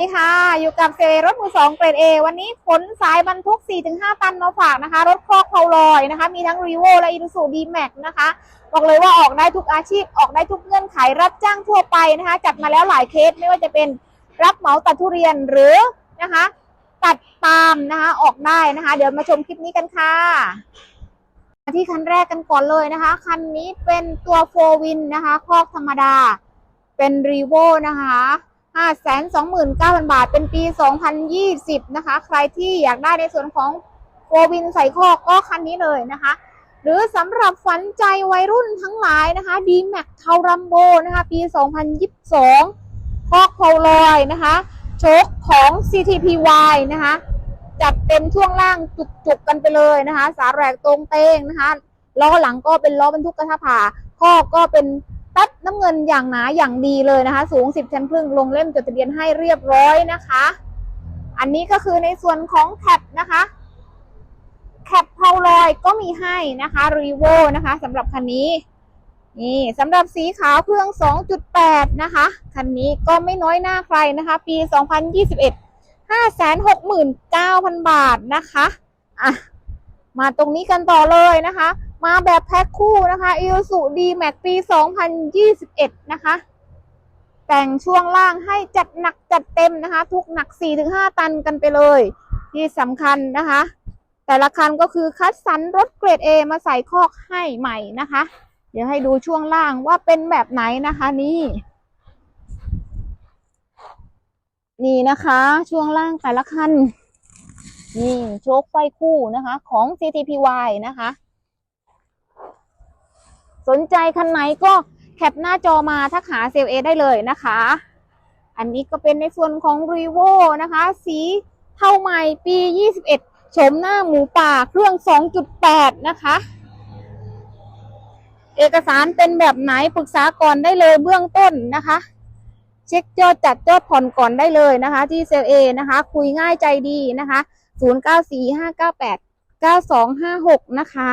สวัสดีค่ะ อยู่กับเซรถมือสองเกรดเอวันนี้ขนสายบรรทุก 4-5 ตันมาฝากนะคะ รถครอกเพาลอยนะคะ มีทั้งรีโวและอี u ูดีแม็กนะคะ บอกเลยว่าออกได้ทุกอาชีพ ออกได้ทุกเงื่อนไข รับจ้างทั่วไปนะคะ จัดมาแล้วหลายเคส ไม่ว่าจะเป็นรับเหมาตัดทุเรียนหรือนะคะ ตัดปาล์มนะคะ ออกได้นะคะ เดี๋ยวมาชมคลิปนี้กันค่ะมาที่คันแรกกันก่อนเลยนะคะ คันนี้เป็นตัวโฟวินนะคะ คอกธรรมดา เป็นรีโวนะคะ 529,000 บาท เป็นปี 2020 นะคะ ใครที่อยากได้ในส่วนของโฟวินใส่คอกก็คันนี้เลยนะคะ หรือสำหรับฝันใจวัยรุ่นทั้งหลายนะคะ d m a x เทารัมโบนะคะ ปี 2022 คอกเพาลอยนะคะ โชคของ CTPY นะคะ จัดเต็มช่วงล่างจุกๆกันไปเลยนะคะ สาแรกตรงเต้งนะคะ ล้อหลังก็เป็นล้อบรรทุกกระทะผ่าข้อก็เป็น ตัดน้ำเงินอย่างหนาอย่างดีเลยนะคะ สูง 10ชั้นครึ่งลงเล่มจดทะเบียนให้เรียบร้อยนะคะ อันนี้ก็คือในส่วนของแคปนะคะแคปเพาลอยก็มีให้นะคะรีโวนะคะสำหรับคันนี้นี่สำหรับสีขาวเครื่อง 2.8 นะคะ คันนี้ก็ไม่น้อยหน้าใครนะคะ ปี 2021 569,000 บาทนะคะอะมาตรงนี้กันต่อเลยนะคะ มาแบบแพ็คคู่นะคะ i s u z u D-Max ปี 2021 นะคะ แต่งช่วงล่างให้จัดหนักจัดเต็มนะคะ ทุกหนัก 4-5 ตันกันไปเลย ที่สำคัญนะคะ แต่ละคันก็คือคัดสรรรถเกรด A มาใส่คอกให้ใหม่นะคะ เดี๋ยวให้ดูช่วงล่างว่าเป็นแบบไหนนะคะนี่นี่นะคะ ช่วงล่างแต่ละคันนี่โชคไฟคู่นะคะของ CTPY นะคะ สนใจคันไหนก็แคปหน้าจอมาทักหาเซลเอได้เลยนะคะ อันนี้ก็เป็นในส่วนของ r ีโวนะคะ สีเท่าใหม่ปี 21 ชมหน้าหมูป่าเครื่อง 2.8 นะคะ เอกสารเป็นแบบไหนปรึกษาก่อนได้เลยเบื้องต้นนะคะ เช็คยอดจัดยอดผ่อนก่อนได้เลยนะคะ ที่เซลเอนะคะ คุยง่ายใจดีนะคะ 0945989256 นะคะ